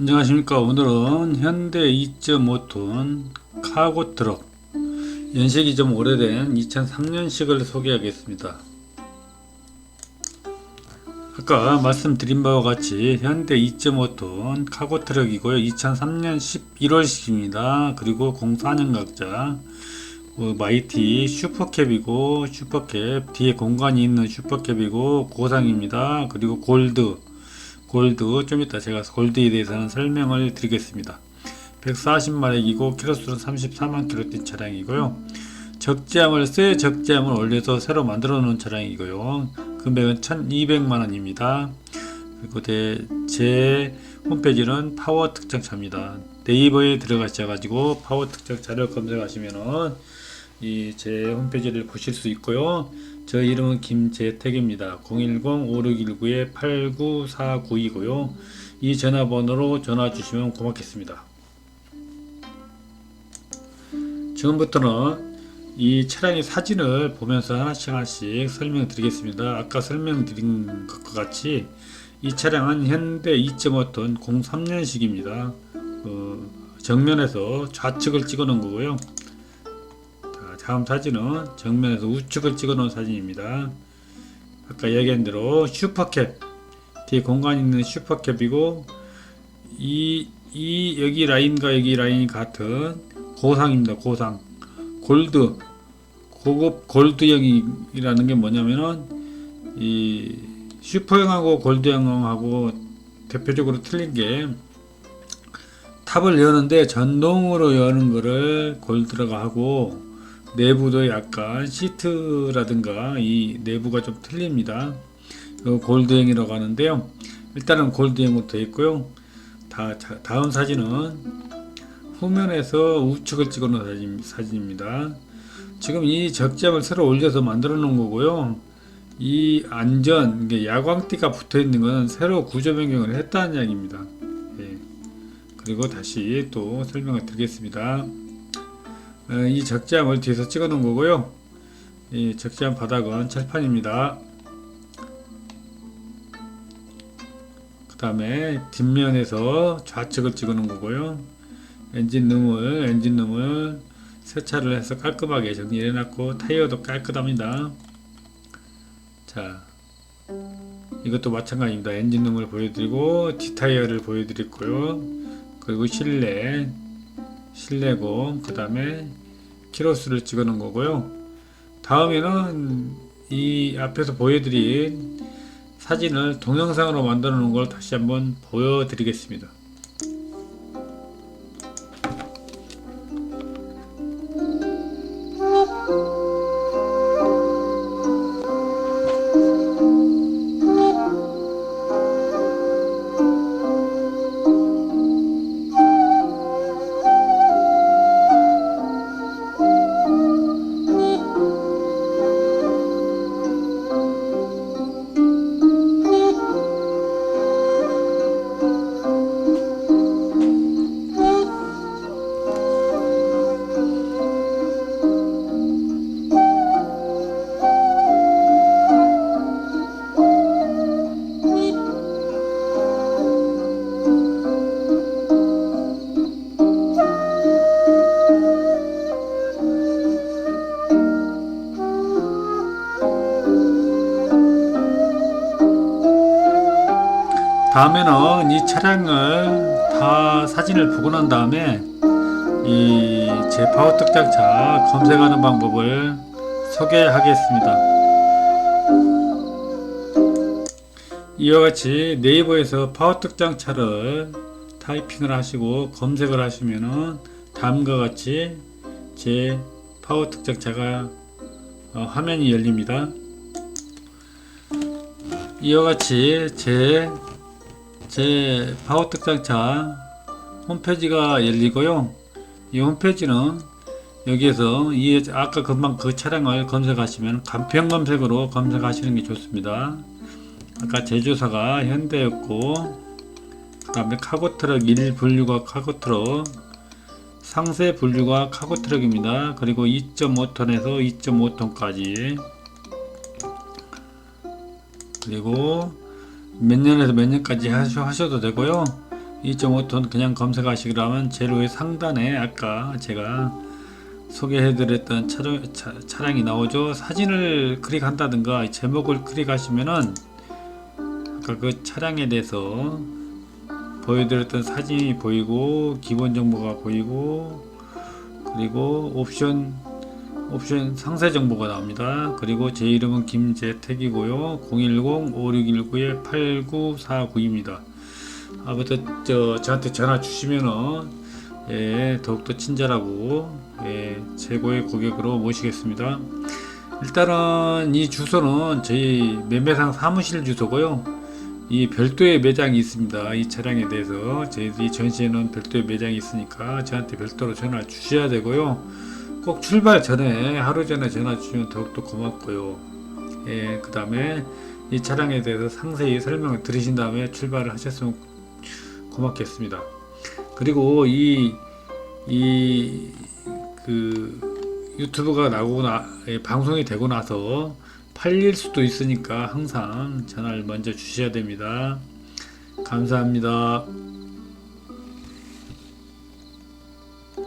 안녕하십니까. 오늘은 현대 2.5톤 카고 트럭. 연식이 좀 오래된 2003년식을 소개하겠습니다. 아까 말씀드린 바와 같이 현대 2.5톤 카고 트럭이고요. 2003년 11월식입니다. 그리고 04년 각자 어, 마이티 슈퍼캡이고 슈퍼캡 뒤에 공간이 있는 슈퍼캡이고 고상입니다. 그리고 골드 골드 좀 이따 제가 골드에 대해서는 설명을 드리겠습니다. 140마력이고 키로수는 34만 킬로 뛴 차량이고요. 적재함을 쇠 적재함을 올려서 새로 만들어 놓은 차량이고요. 금액은 1200만 원입니다. 그리고 대- 제 홈페이지는 파워 특정차입니다. 네이버에 들어가셔가지고 파워 특정차를 검색하시면은 이 제 홈페이지를 보실 수 있고요. 저 이름은 김재택입니다. 010-5629-89492고요. 이 전화번호로 전화 주시면 고맙겠습니다. 지금부터는 이 차량의 사진을 보면서 하나씩 하나씩 설명드리겠습니다. 아까 설명드린 것과 같이 이 차량은 현대 2.5톤 03년식입니다. 어, 정면에서 좌측을 찍어 놓은 거고요. 자, 다음 사진은 정면에서 우측을 찍어 놓은 사진입니다. 아까 얘기한 대로 슈퍼캡 뒤에 공간 있는 슈퍼캡이고 이, 이 여기 라인과 여기 라인이 같은 고상입니다. 고상 골드 고급 골드형이라는 게 뭐냐면은 이 슈퍼형하고 골드형하고 대표적으로 틀린 게 탑을 여는데 전동으로 여는 거를 골드라고 하고 내부도 약간 시트라든가 이 내부가 좀 틀립니다. 이거 골드형이라고 하는데요. 일단은 골드형으로 되어 있고요. 다, 자, 다음 사진은 후면에서 우측을 찍어 놓은 사진, 사진입니다. 지금 이 적재함을 새로 올려서 만들어 놓은 거고요. 이 안전, 야광띠가 붙어 있는 것은 새로 구조 변경을 했다는 이야기입니다. 예. 그리고 다시 또 설명을 드리겠습니다. 어, 이 적재함을 뒤에서 찍어 놓은 거고요. 이 적재함 바닥은 철판입니다. 그 다음에 뒷면에서 좌측을 찍어 놓은 거고요. 엔진 룸을, 엔진 룸을 세차를 해서 깔끔하게 정리해 놨고 타이어도 깔끔합니다. 자, 이것도 마찬가지입니다. 엔진 룸을 보여드리고 뒷타이어를 보여드렸고요. 그리고 실내, 실내고 그 다음에 키로수를 찍어 놓은 거고요. 다음에는 이 앞에서 보여드린 사진을 동영상으로 만들어 놓은 걸 다시 한번 보여드리겠습니다. 다음에는 이 차량을 다 사진을 보고 난 다음에 이 제 파워 특장차 검색하는 방법을 소개하겠습니다. 이와 같이 네이버에서 파워 특장차를 타이핑을 하시고 검색을 하시면은 다음과 같이 제 파워 특장차가 어, 화면이 열립니다. 이와 같이 제 제 파워 특장차 홈페이지가 열리고요. 이 홈페이지는 여기에서 이 아까 금방 그 차량을 검색하시면 간편 검색으로 검색하시는 게 좋습니다. 아까 제조사가 현대였고 그 다음에 카고트럭 1 분류가 카고트럭 상세 분류가 카고트럭입니다. 그리고 2.5톤에서 2.5톤까지 그리고 몇 년에서 몇 년까지 하셔, 하셔도 되고요. 2.5톤 그냥 검색하시라면 제일 위에 상단에 아까 제가 소개해드렸던 차량, 차, 차량이 나오죠. 사진을 클릭한다든가 이 제목을 클릭하시면은 아까 그 차량에 대해서 보여드렸던 사진이 보이고 기본 정보가 보이고 그리고 옵션 옵션 상세 정보가 나옵니다. 그리고 제 이름은 김재택이고요. 010-5619-8949입니다. 아무튼 저 저한테 전화 주시면은 예, 더욱더 친절하고 예, 최고의 고객으로 모시겠습니다. 일단은 이 주소는 저희 매매상 사무실 주소고요. 이 별도의 매장이 있습니다. 이 차량에 대해서 저희들이 전시에는 별도의 매장이 있으니까 저한테 별도로 전화 주셔야 되고요. 꼭 출발 전에 하루 전에 전화 주시면 더욱더 고맙고요. 예, 그 다음에 이 차량에 대해서 상세히 설명을 들으신 다음에 출발을 하셨으면 고맙겠습니다. 그리고 이, 이, 그, 유튜브가 나오고 나, 예, 방송이 되고 나서 팔릴 수도 있으니까 항상 전화를 먼저 주셔야 됩니다. 감사합니다.